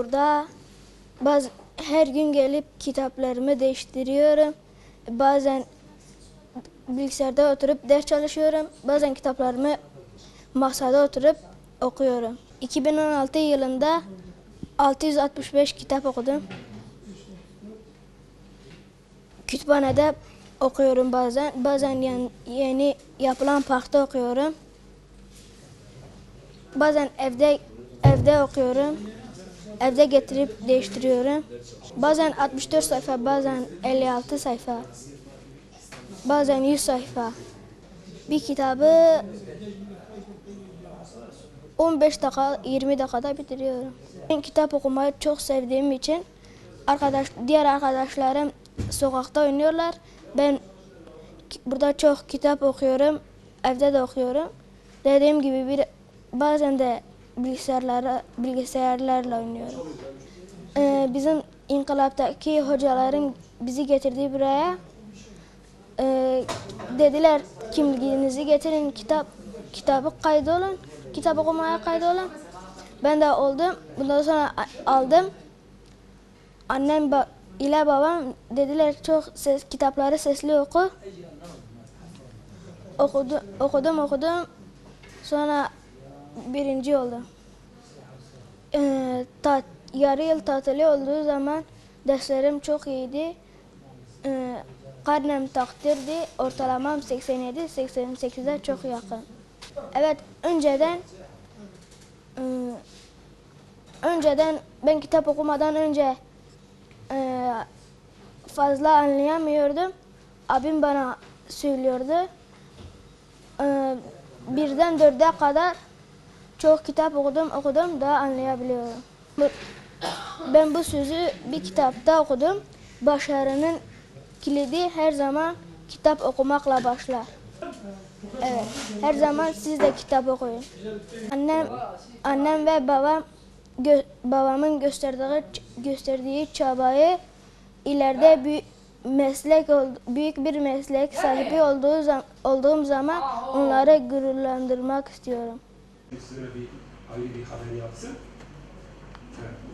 burada. Baz her gün gelip kitaplarımı değiştiriyorum. Bazen bilgisayarda oturup ders çalışıyorum. Bazen kitaplarımı masada oturup okuyorum. 2016 yılında 665 kitap okudum. Kütüphanede okuyorum bazen. Bazen yeni, yeni yapılan parkta okuyorum. Bazen evde evde okuyorum. Evde getirip değiştiriyorum. Bazen 64 sayfa, bazen 56 sayfa. Bazen 100 sayfa. Bir kitabı 15 dakika, 20 dakikada bitiriyorum. Ben kitap okumayı çok sevdiğim için arkadaş diğer arkadaşlarım sokakta oynuyorlar. Ben burada çok kitap okuyorum. Evde de okuyorum. Dediğim gibi bir bazen de bilgisayarlara bilgisayarlarla oynuyorum. Ee, bizim inkılaptaki hocaların bizi getirdiği buraya ee, dediler kimliğinizi getirin kitap kitabı kaydolun kitap okumaya kaydolun. Ben de oldum bundan sonra aldım. Annem ba- ile babam dediler çok ses, kitapları sesli oku. Okudu, okudum okudum. Sonra birinci oldum ee, ta- yarı yıl tatili olduğu zaman derslerim çok iyiydi ee, karnem takdirdi. Ortalamam 87-88'e çok yakın. Evet, önceden e, önceden ben kitap okumadan önce e, fazla anlayamıyordum. Abim bana söylüyordu. E, birden dörde kadar çok kitap okudum, okudum daha anlayabiliyorum. Ben bu sözü bir kitapta okudum. Başarının kilidi her zaman kitap okumakla başlar. Evet, her zaman siz de kitap okuyun. Annem, annem ve babam gö- babamın gösterdiği gösterdiği çabayı ileride büyük meslek büyük bir meslek sahibi olduğu zam- olduğum zaman onları gururlandırmak istiyorum. Üstüne bir ayrı bir haber yapsın. Evet.